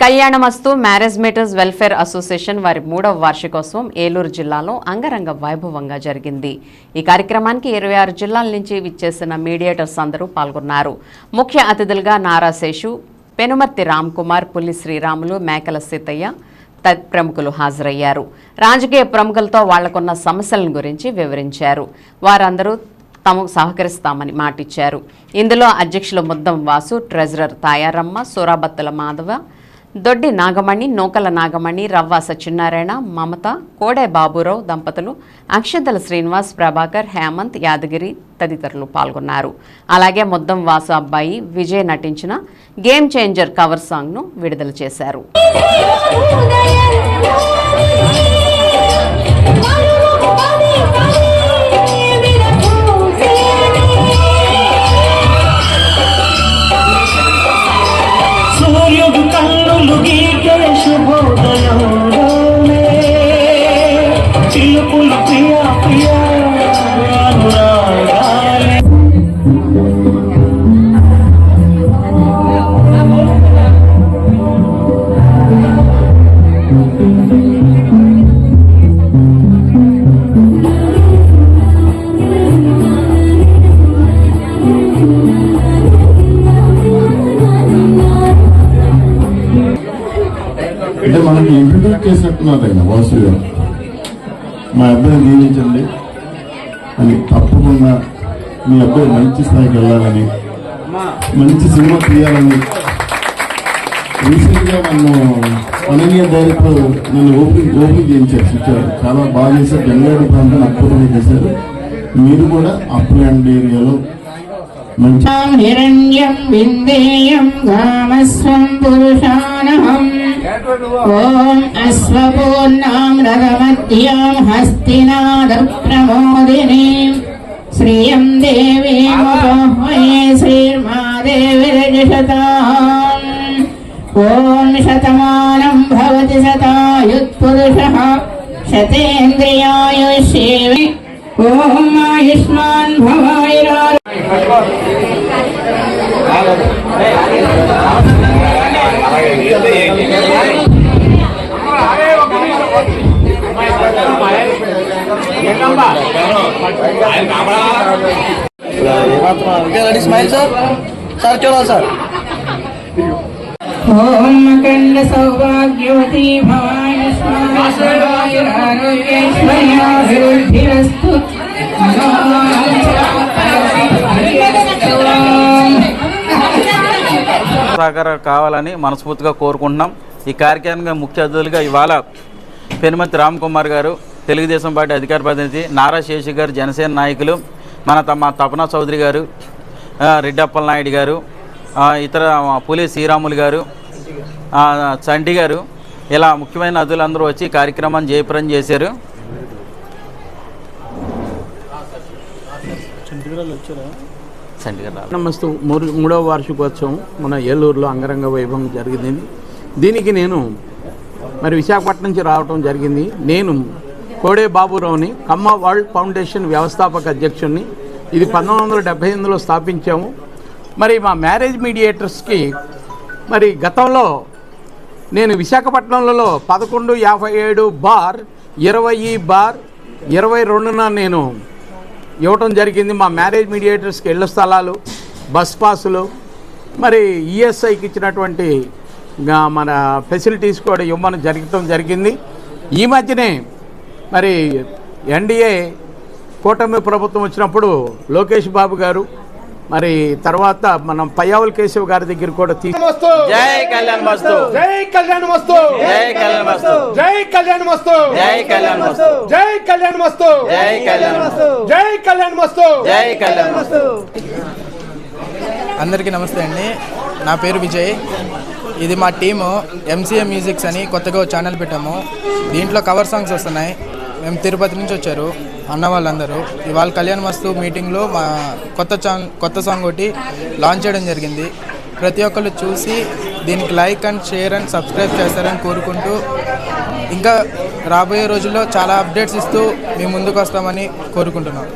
Kalyanamasthu marriage matters welfare association వారి మూడవ వార్షికోత్సవం ఏలూరు జిల్లాలో అంగరంగ వైభవంగా జరిగింది. ఈ కార్యక్రమానికి ఇరవై ఆరు జిల్లాల నుంచి విచ్చేసిన మీడియేటర్స్ అందరూ పాల్గొన్నారు. ముఖ్య అతిథులుగా నారా శేషు పెనుమర్తి రామ్ కుమార్ పులి శ్రీరాములు మేకల సీతయ్య ప్రముఖులు హాజరయ్యారు. రాజకీయ ప్రముఖులతో వాళ్ళకున్న సమస్యలను గురించి వివరించారు. వారందరూ తాము సహకరిస్తామని మాటిచ్చారు. ఇందులో అధ్యక్షులు ముద్దం వాసు ట్రెజరర్ తాయారమ్మ సూరాబత్తుల మాధవ దొడ్డి నాగమణి నూకల నాగమణి రవ్వ సత్యనారాయణ మమత కోడే బాబురావు దంపతులు అక్షంతల శ్రీనివాస్ ప్రభాకర్ హేమంత్ యాదగిరి తదితరులు పాల్గొన్నారు. అలాగే ముద్దం వాసు అబ్బాయి విజయ్ నటించిన గేమ్ చేంజర్ కవర్ సాంగ్ను విడుదల చేశారు. చిలుకులు ప్రియా ప్రియా అనురాగాలే అంటే మనకి ఇంట్రడ్యూస్ చేసినట్టున్నారు ఆయన వాసు గారు మా అబ్బాయిని దీవించండి అని తప్పకుండా మీ అబ్బాయి మంచి స్థాయికి వెళ్ళాలని మంచి సినిమా తీయాలని రీసెంట్గా నన్ను అనన్య డైరెక్టర్ నన్ను ఓపెన్ ఓపెన్ చేయించారు ఇచ్చారు. చాలా బాగా చేశారు. బెంగళూరు ప్రాంతం అద్భుతంగా చేశారు. మీరు కూడా అప్లాండ్ ఏరియాలో మంచి హిరణ్యం విందేయం గామస్వం పురుషానహం. ఓం स्वपूर्णाम् रगमत्याम् हस्तिनादप्रमोदिनीम् श्रियम् देवीमुपह्मये श्रीर्मा देविरजिषताम् ॐ शतमानम् भवति शतायुत्पुरुषः शतेन्द्रियायुष्येवि ॐ आयुष्मान् भवायुरा స్మైల్ సార్ సార్ చూడాలి సార్ ఓం అఖండ సౌభాగ్యవతి భవాయుష్మారోగ్యైశ్వర్యాభివృద్ధిరస్తు సహకారం కావాలని మనస్ఫూర్తిగా కోరుకుంటున్నాం. ఈ కార్యక్రమానికి ముఖ్య అతిథులుగా ఇవాళ పెనుమతి రామ్ కుమార్ గారు తెలుగుదేశం పార్టీ అధికార ప్రతినిధి నారా శేషి గారు జనసేన నాయకులు మన తమ తపన చౌదరి గారు రెడ్డప్పల నాయుడు గారు ఇతర పులి శ్రీరాములు గారు చంటి గారు ఇలా ముఖ్యమైన అతిథులందరూ వచ్చి కార్యక్రమాన్ని జయప్రం చేశారు. నమస్తూ. మూడు మూడవ వార్షికోత్సవం మన ఏలూరులో అంగరంగ వైభవం జరిగింది. దీనికి నేను మరి విశాఖపట్నం నుంచి రావడం జరిగింది. నేను కోడే బాబురావుని కమ్మ వరల్డ్ ఫౌండేషన్ వ్యవస్థాపక అధ్యక్షుడిని ఇది పంతొమ్మిది వందల డెబ్బై ఎనిమిదిలో స్థాపించాము. మరి మా మ్యారేజ్ మీడియేటర్స్కి మరి గతంలో నేను విశాఖపట్నంలో పదకొండు యాభై ఏడు బార్ ఇరవై బార్ ఇరవై రెండున నేను ఇవ్వటం జరిగింది. మా మ్యారేజ్ మీడియేటర్స్కి ఇళ్ళ స్థలాలు బస్ పాసులు మరి ఈఎస్ఐకి ఇచ్చినటువంటి మన ఫెసిలిటీస్ కూడా ఇవ్వమని జరగటం జరిగింది. ఈ మధ్యనే మరి ఎన్డీఏ కూటమి ప్రభుత్వం వచ్చినప్పుడు లోకేష్ బాబు గారు మరి తర్వాత మనం పయ్యావుల కేశవ్ గారి దగ్గర కూడా తీ మస్తు జై కళ్యాణ్ మస్తు జై కళ్యాణ్ మస్తు జై కళ్యాణ్ మస్తు జై కళ్యాణ్ మస్తు జై కళ్యాణ్ మస్తు జై కళ్యాణ్ మస్తు జై కళ్యాణ్ మస్తు జై కళ్యాణ్ మస్తు జై కళ్యాణ్ మస్తు అందరికీ నమస్తే అండి. నా పేరు విజయ్. ఇది మా టీము ఎంసీఏ మ్యూజిక్స్ అని కొత్తగా ఛానల్ పెట్టాము. దీంట్లో కవర్ సాంగ్స్ వస్తున్నాయి. మేము తిరుపతి నుంచి వచ్చారు అన్న వాళ్ళందరూ. ఇవాళ కళ్యాణ్ మస్తు మీటింగ్లో మా కొత్త సాంగ్ కొత్త సాంగ్ ఒకటి లాంచ్ చేయడం జరిగింది. ప్రతి ఒక్కళ్ళు చూసి దీనికి like and share and subscribe చేస్తారని కోరుకుంటూ ఇంకా రాబోయే రోజుల్లో చాలా అప్డేట్స్ ఇస్తూ మేము ముందుకు వస్తామని కోరుకుంటున్నాం.